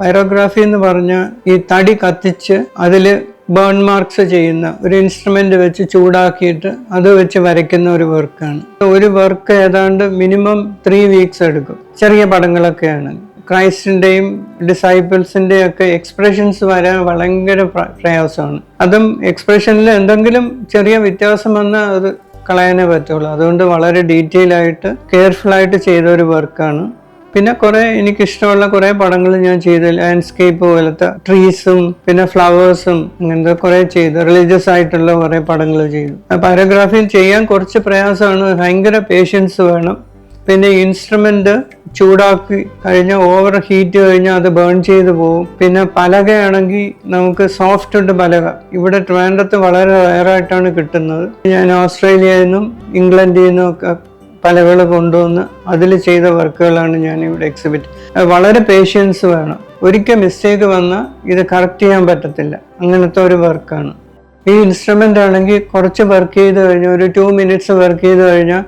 പൈറോഗ്രാഫി എന്ന് പറഞ്ഞ ഈ തടി കത്തിച്ച് അതിൽ ബേൺ മാർക്സ് ചെയ്യുന്ന ഒരു ഇൻസ്ട്രുമെന്റ് വെച്ച് ചൂടാക്കിയിട്ട് അത് വെച്ച് വരയ്ക്കുന്ന ഒരു വർക്കാണ് ഒരു വർക്ക് ഏതാണ്ട് മിനിമം ത്രീ വീക്സ് എടുക്കും. ചെറിയ പടങ്ങളൊക്കെയാണ്. ക്രൈസ്റ്റിന്റെയും ഡിസൈപ്പിൾസിന്റെയും ഒക്കെ എക്സ്പ്രഷൻസ് വരാൻ ഭയങ്കര പ്ര- പ്രയാസമാണ്. അതും എക്സ്പ്രഷനിൽ എന്തെങ്കിലും ചെറിയ വ്യത്യാസം വന്നാൽ അത് കളയാനേ പറ്റുള്ളൂ. അതുകൊണ്ട് വളരെ ഡീറ്റെയിൽ ആയിട്ട് കെയർഫുൾ ആയിട്ട് ചെയ്ത ഒരു വർക്കാണ് പിന്നെ കുറെ എനിക്കിഷ്ടമുള്ള കുറെ പടങ്ങൾ ഞാൻ ചെയ്തു ലാൻഡ്സ്കേപ്പ് പോലത്തെ ട്രീസും പിന്നെ ഫ്ലവേഴ്സും അങ്ങനത്തെ കുറെ ചെയ്തു റിലീജിയസ് ആയിട്ടുള്ള കുറെ പടങ്ങൾ ചെയ്തു. പാരഗ്രാഫി ചെയ്യാൻ കുറച്ച് പ്രയാസമാണ് ഭയങ്കര പേഷ്യൻസ് വേണം. പിന്നെ ഇൻസ്ട്രുമെന്റ് ചൂടാക്കി കഴിഞ്ഞാൽ ഓവർ ഹീറ്റ് കഴിഞ്ഞാൽ അത് ബേൺ ചെയ്ത് പോകും പിന്നെ പലകയാണെങ്കിൽ നമുക്ക് സോഫ്റ്റ് ഉണ്ട് പലക. ഇവിടെ ട്രാൻഡത്ത് വളരെ റയറായിട്ടാണ് കിട്ടുന്നത്. ഞാൻ ഓസ്ട്രേലിയയിൽ നിന്നും ഇംഗ്ലണ്ടിൽ നിന്നും ഒക്കെ പലകൾ കൊണ്ടുവന്ന് അതിൽ ചെയ്ത വർക്കുകളാണ് ഞാൻ ഇവിടെ എക്സിബിറ്റ് വളരെ പേഷ്യൻസ് വേണം. ഒരിക്കൽ മിസ്റ്റേക്ക് വന്നാൽ ഇത് കറക്റ്റ് ചെയ്യാൻ പറ്റത്തില്ല. അങ്ങനത്തെ ഒരു വർക്കാണ് ഈ ഇൻസ്ട്രുമെന്റ് ആണെങ്കിൽ കുറച്ച് വർക്ക് ചെയ്ത് കഴിഞ്ഞാൽ ഒരു ടു മിനിറ്റ്സ് വർക്ക് ചെയ്ത് കഴിഞ്ഞാൽ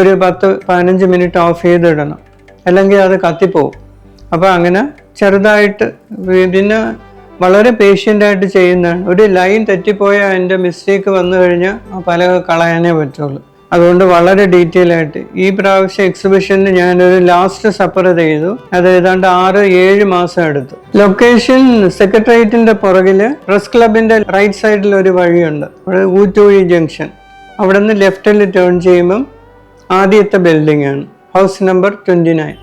ഒരു പത്ത് പതിനഞ്ച് മിനിറ്റ് ഓഫ് ചെയ്തിടണം. അല്ലെങ്കിൽ അത് കത്തിപ്പോവും. അപ്പോൾ അങ്ങനെ ചെറുതായിട്ട് പിന്നെ വളരെ പേഷ്യന്റായിട്ട് ചെയ്യുന്നതാണ്. ഒരു ലൈൻ തെറ്റിപ്പോയാൽ അതിന്റെ മിസ്റ്റേക്ക് വന്നു കഴിഞ്ഞാൽ ആ പലക കളയാനേ പറ്റുള്ളൂ. അതുകൊണ്ട് വളരെ ഡീറ്റെയിൽ ആയിട്ട്. ഈ പ്രാവശ്യം എക്സിബിഷന് ഞാനൊരു ലാസ്റ്റ് സപ്പർ ചെയ്തു. അത് ഏതാണ്ട് ആറ് ഏഴ് മാസം എടുത്തു. ലൊക്കേഷൻ സെക്രട്ടേറിയറ്റിന്റെ പുറകിൽ പ്രസ് ക്ലബിന്റെ റൈറ്റ് സൈഡിൽ ഒരു വഴിയുണ്ട്. ഊറ്റൂഴി ജംഗ്ഷൻ അവിടെ നിന്ന് ലെഫ്റ്റിൽ ടേൺ ചെയ്യുമ്പം ആദ്യത്തെ ബിൽഡിംഗ് ആണ്. House number twenty nine